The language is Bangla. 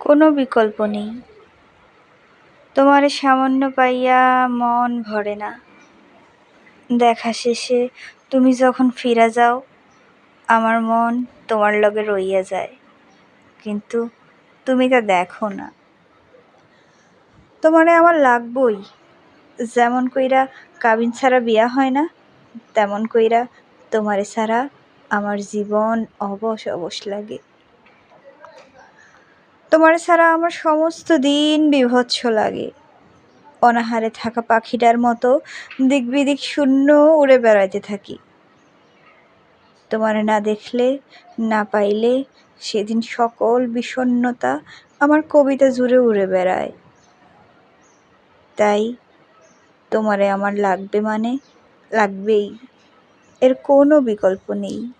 কোনো বিকল্প নেই। তোমারে সামান্য পাইয়া মন ভরে না। দেখা শেষে তুমি যখন ফিরা যাও, আমার মন তোমার লগে রইয়া যায়। কিন্তু তুমি তা দেখো না। তোমারে আমার লাগবই। যেমন কইরা কাবিন ছাড়া বিয়া হয় না, তেমন কইরা তোমারে ছাড়া আমার জীবন অবশ অবশ লাগে। তোমারে ছাড়া আমার সমস্ত দিন বিভৎস লাগে। অনাহারে থাকা পাখিটার মতো দিক বিদিক শূন্য উড়ে বেড়াইতে থাকি। তোমারে না দেখলে, না পাইলে সেদিন সকল বিষণ্ণতা আমার কবিতা জুড়ে উড়ে বেড়ায়। তাই তোমারে আমার লাগবে মানে লাগবেই। এর কোনো বিকল্প নেই।